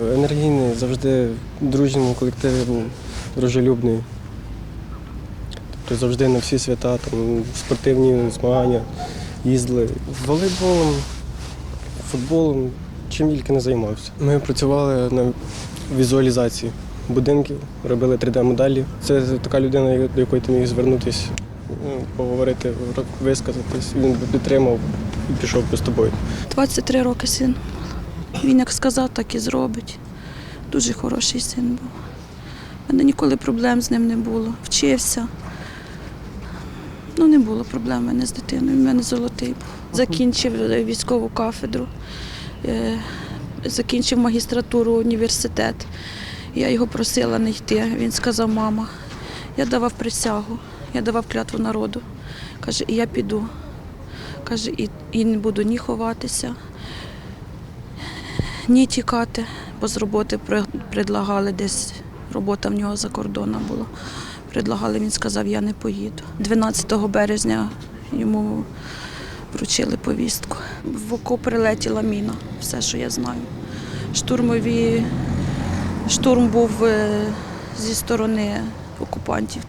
Енергійний, завжди дружньому колективі був дружелюбний. Тобто завжди на всі свята, там, спортивні змагання їздили. Волейболом, футболом, чим тільки не займався. Ми працювали на візуалізації будинків, робили 3D-моделі. Це така людина, до якої ти міг звернутися, ну, поговорити, висказатись. Він би підтримав і пішов би з тобою. 23 роки син. Він як сказав, так і зробить. Дуже хороший син був. У мене ніколи проблем з ним не було. Вчився. Ну, не було проблем в мене з дитиною. В мене золотий був. Закінчив військову кафедру, е, закінчив магістратуру університет. Я його просила не йти. Він сказав, мама, я давав присягу, я давав клятву народу. Каже, і я піду. Каже, і, і не буду ні ховатися, ні тікати, бо з роботи предлагали десь, робота в нього за кордоном була. Предлагали, він сказав, я не поїду. 12 березня йому вручили повістку. В око прилетіла міна, все, що я знаю. Штурмові, штурм був е, зі сторони окупантів.